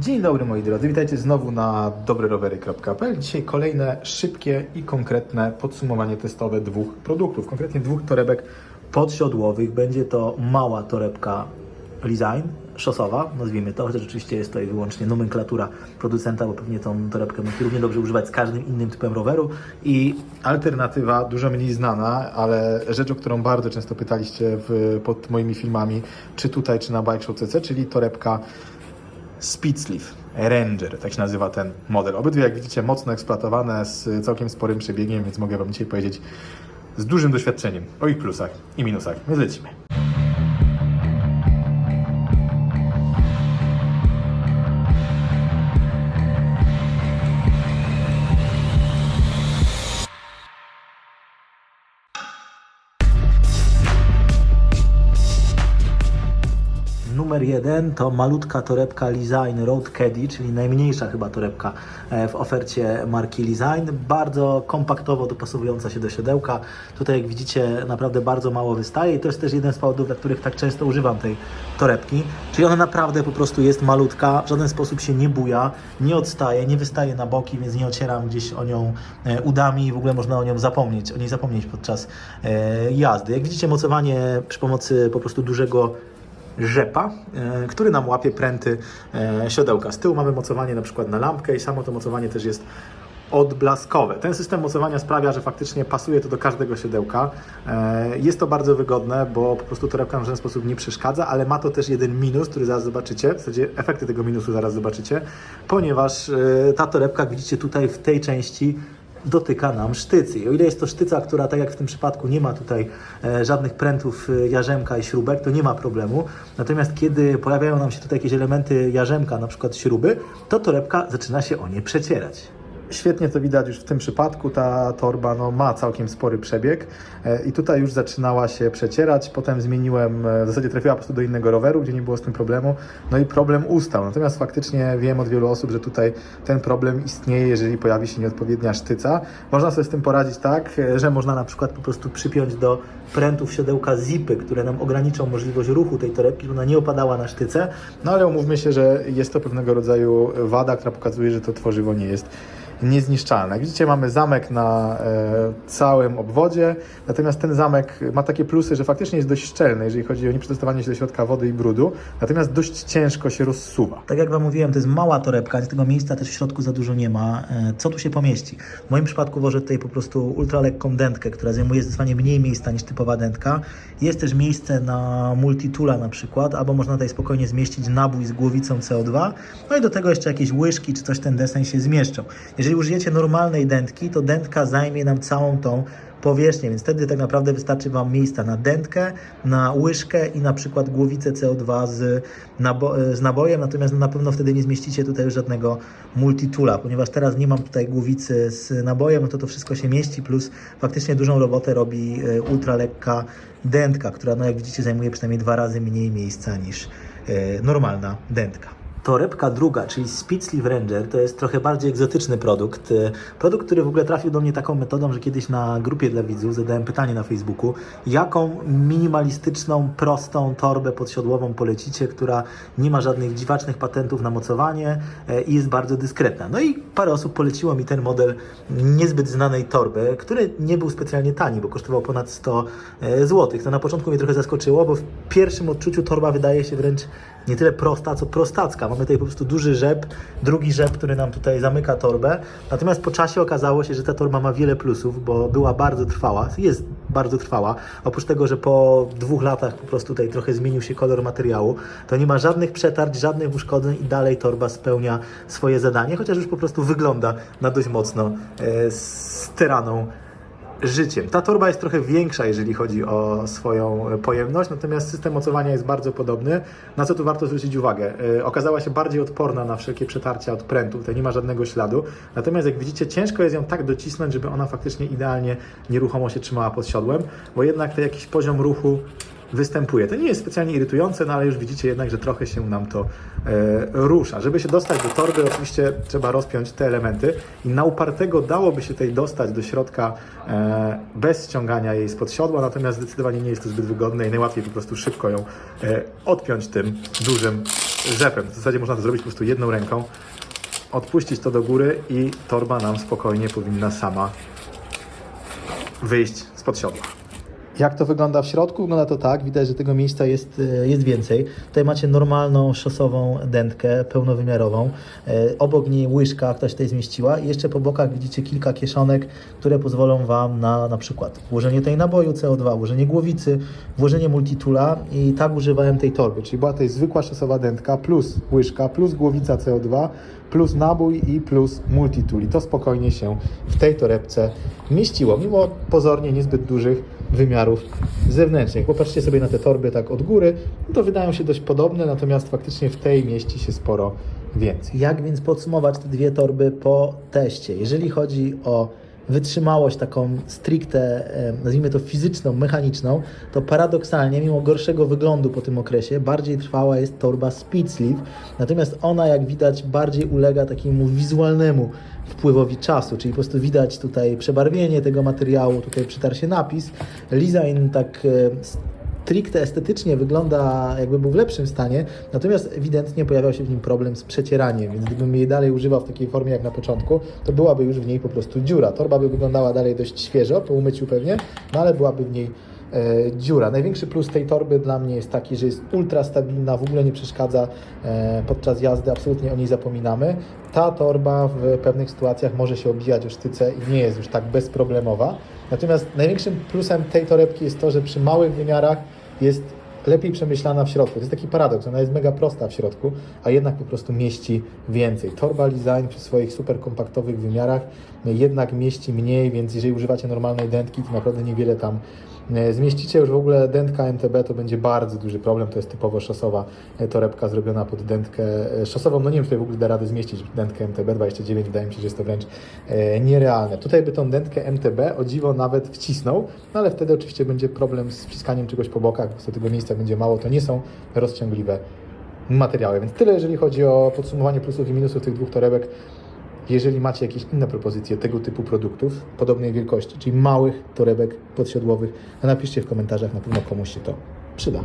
Dzień dobry moi drodzy, witajcie znowu na dobrerowery.pl. Dzisiaj kolejne szybkie i konkretne podsumowanie testowe dwóch produktów, konkretnie dwóch torebek podsiodłowych. Będzie to mała torebka Design, szosowa, nazwijmy to, chociaż oczywiście jest to wyłącznie nomenklatura producenta, bo pewnie tą torebkę można równie dobrze używać z każdym innym typem roweru. I alternatywa, dużo mniej znana, ale rzecz, o którą bardzo często pytaliście w, pod moimi filmami, czy tutaj, czy na Bike Show CC, czyli torebka Speedsleeve Ranger, tak się nazywa ten model. Obydwie, jak widzicie, mocno eksploatowane z całkiem sporym przebiegiem, więc mogę Wam dzisiaj powiedzieć z dużym doświadczeniem o ich plusach i minusach. Więc lecimy. Numer jeden to malutka torebka Design Road Caddy, czyli najmniejsza chyba torebka e, w ofercie marki Design. Bardzo kompaktowo dopasowująca się do siodełka. Tutaj jak widzicie naprawdę bardzo mało wystaje i to jest też jeden z powodów, dla których tak często używam tej torebki. Czyli ona naprawdę po prostu jest malutka, w żaden sposób się nie buja, nie odstaje, nie wystaje na boki, więc nie ocieram gdzieś o nią e, udami i w ogóle można o nią zapomnieć, o niej zapomnieć podczas e, jazdy. Jak widzicie mocowanie przy pomocy po prostu dużego rzepa, e, który nam łapie pręty e, siodełka. Z tyłu mamy mocowanie na przykład na lampkę i samo to mocowanie też jest odblaskowe. Ten system mocowania sprawia, że faktycznie pasuje to do każdego siodełka. E, Jest to bardzo wygodne, bo po prostu torebka w żaden sposób nie przeszkadza, ale ma to też jeden minus, który zaraz zobaczycie, w zasadzie efekty tego minusu zaraz zobaczycie, ponieważ ta torebka, widzicie tutaj w tej części, dotyka nam sztycy. I o ile jest to sztyca, która tak jak w tym przypadku nie ma tutaj e, żadnych prętów e, jarzemka i śrubek, to nie ma problemu. Natomiast kiedy pojawiają nam się tutaj jakieś elementy jarzemka, na przykład śruby, to torebka zaczyna się o nie przecierać. Świetnie to widać już w tym przypadku. Ta torba no, ma całkiem spory przebieg e, i tutaj już zaczynała się przecierać. Potem zmieniłem, e, w zasadzie trafiła po prostu do innego roweru, gdzie nie było z tym problemu. No i problem ustał. Natomiast faktycznie wiem od wielu osób, że tutaj ten problem istnieje, jeżeli pojawi się nieodpowiednia sztyca. Można sobie z tym poradzić tak, e, że można na przykład po prostu przypiąć do prętów siodełka zipy, które nam ograniczą możliwość ruchu tej torebki, żeby ona nie opadała na sztyce. No ale umówmy się, że jest to pewnego rodzaju wada, która pokazuje, że to tworzywo nie jest niezniszczalne. Jak widzicie, mamy zamek na e, całym obwodzie, natomiast ten zamek ma takie plusy, że faktycznie jest dość szczelny, jeżeli chodzi o nieprzetestowanie się do środka wody i brudu, natomiast dość ciężko się rozsuwa. Tak jak Wam mówiłem, to jest mała torebka, tego miejsca też w środku za dużo nie ma. E, co tu się pomieści? W moim przypadku włożę tutaj po prostu ultralekką dętkę, która zajmuje zdecydowanie mniej miejsca niż typowa dętka. Jest też miejsce na multitula na przykład, albo można tutaj spokojnie zmieścić nabój z głowicą CO2, no i do tego jeszcze jakieś łyżki czy coś ten deseń się zmieszczą. Jeżeli użyjecie normalnej dętki, to dętka zajmie nam całą tą powierzchnię, więc wtedy tak naprawdę wystarczy Wam miejsca na dętkę, na łyżkę i na przykład głowicę CO2 z, nabo- z nabojem, natomiast na pewno wtedy nie zmieścicie tutaj żadnego multitula, ponieważ teraz nie mam tutaj głowicy z nabojem, no to to wszystko się mieści, plus faktycznie dużą robotę robi e, ultralekka dętka, która no jak widzicie zajmuje przynajmniej dwa razy mniej miejsca niż e, normalna dętka. Torebka druga, czyli Speedsleeve Ranger, to jest trochę bardziej egzotyczny produkt. E, Produkt, który w ogóle trafił do mnie taką metodą, że kiedyś na grupie dla widzów zadałem pytanie na Facebooku, jaką minimalistyczną, prostą torbę podsiodłową polecicie, która nie ma żadnych dziwacznych patentów na mocowanie e, i jest bardzo dyskretna. No i parę osób poleciło mi ten model niezbyt znanej torby, który nie był specjalnie tani, bo kosztował ponad 100 zł. To na początku mnie trochę zaskoczyło, bo w pierwszym odczuciu torba wydaje się wręcz nie tyle prosta, co prostacka. Mamy tutaj po prostu duży rzep, drugi rzep, który nam tutaj zamyka torbę. Natomiast po czasie okazało się, że ta torba ma wiele plusów, bo była bardzo trwała, jest bardzo trwała. Oprócz tego, że po dwóch latach po prostu tutaj trochę zmienił się kolor materiału, to nie ma żadnych przetarć, żadnych uszkodzeń i dalej torba spełnia swoje zadanie, chociaż już po prostu wygląda na dość mocno e, styraną życiem. Ta torba jest trochę większa, jeżeli chodzi o swoją pojemność, natomiast system mocowania jest bardzo podobny. Na co tu warto zwrócić uwagę? Yy, okazała się bardziej odporna na wszelkie przetarcia od prętu, tutaj nie ma żadnego śladu. Natomiast jak widzicie, ciężko jest ją tak docisnąć, żeby ona faktycznie idealnie nieruchomo się trzymała pod siodłem, bo jednak to jakiś poziom ruchu występuje. To nie jest specjalnie irytujące, no ale już widzicie jednak, że trochę się nam to e, rusza. Żeby się dostać do torby, oczywiście trzeba rozpiąć te elementy i na upartego dałoby się tutaj dostać do środka e, bez ściągania jej spod siodła, natomiast zdecydowanie nie jest to zbyt wygodne i najłatwiej po prostu szybko ją e, odpiąć tym dużym rzepem. W zasadzie można to zrobić po prostu jedną ręką, odpuścić to do góry i torba nam spokojnie powinna sama wyjść spod siodła. Jak to wygląda w środku? Wygląda to tak, widać, że tego miejsca jest, e, jest więcej. Tutaj macie normalną szosową dętkę, pełnowymiarową. E, Obok niej łyżka, która się tutaj zmieściła i jeszcze po bokach widzicie kilka kieszonek, które pozwolą Wam na na przykład włożenie tej naboju CO2, włożenie głowicy, włożenie multitula i tak używałem tej torby, czyli była to zwykła szosowa dętka plus łyżka, plus głowica CO2, plus nabój i plus multitool. I to spokojnie się w tej torebce mieściło, mimo pozornie niezbyt dużych wymiarów zewnętrznych. Popatrzcie sobie na te torby tak od góry, no to wydają się dość podobne, natomiast faktycznie w tej mieści się sporo więcej. Jak więc podsumować te dwie torby po teście? Jeżeli chodzi o wytrzymałość taką stricte, nazwijmy to fizyczną, mechaniczną, to paradoksalnie, mimo gorszego wyglądu po tym okresie, bardziej trwała jest torba Speed Sleeve, natomiast ona, jak widać, bardziej ulega takiemu wizualnemu wpływowi czasu, czyli po prostu widać tutaj przebarwienie tego materiału, tutaj przytarł się napis. Design tak e, stricte estetycznie wygląda jakby był w lepszym stanie, natomiast ewidentnie pojawiał się w nim problem z przecieraniem, więc gdybym jej dalej używał w takiej formie jak na początku, to byłaby już w niej po prostu dziura. Torba by wyglądała dalej dość świeżo, po umyciu pewnie, no ale byłaby w niej dziura. Największy plus tej torby dla mnie jest taki, że jest ultra stabilna, w ogóle nie przeszkadza e, podczas jazdy, absolutnie o niej zapominamy. Ta torba w pewnych sytuacjach może się obijać o sztyce i nie jest już tak bezproblemowa. Natomiast największym plusem tej torebki jest to, że przy małych wymiarach jest lepiej przemyślana w środku. To jest taki paradoks, ona jest mega prosta w środku, a jednak po prostu mieści więcej. Torba Design przy swoich super kompaktowych wymiarach jednak mieści mniej, więc jeżeli używacie normalnej dętki, to naprawdę niewiele tam e, zmieścicie. Już w ogóle dętka MTB to będzie bardzo duży problem, to jest typowo szosowa e, torebka zrobiona pod dętkę e, szosową. No nie wiem, czy tutaj w ogóle da radę zmieścić dętkę MTB 29, wydaje mi się, że jest to wręcz e, nierealne. Tutaj by tą dętkę MTB o dziwo nawet wcisnął, no ale wtedy oczywiście będzie problem z wciskaniem czegoś po bokach, bo tego miejsca będzie mało, to nie są rozciągliwe materiały. Więc tyle, jeżeli chodzi o podsumowanie plusów i minusów tych dwóch torebek. Jeżeli macie jakieś inne propozycje tego typu produktów, podobnej wielkości, czyli małych torebek podsiodłowych, to napiszcie w komentarzach, na pewno komuś się to przyda.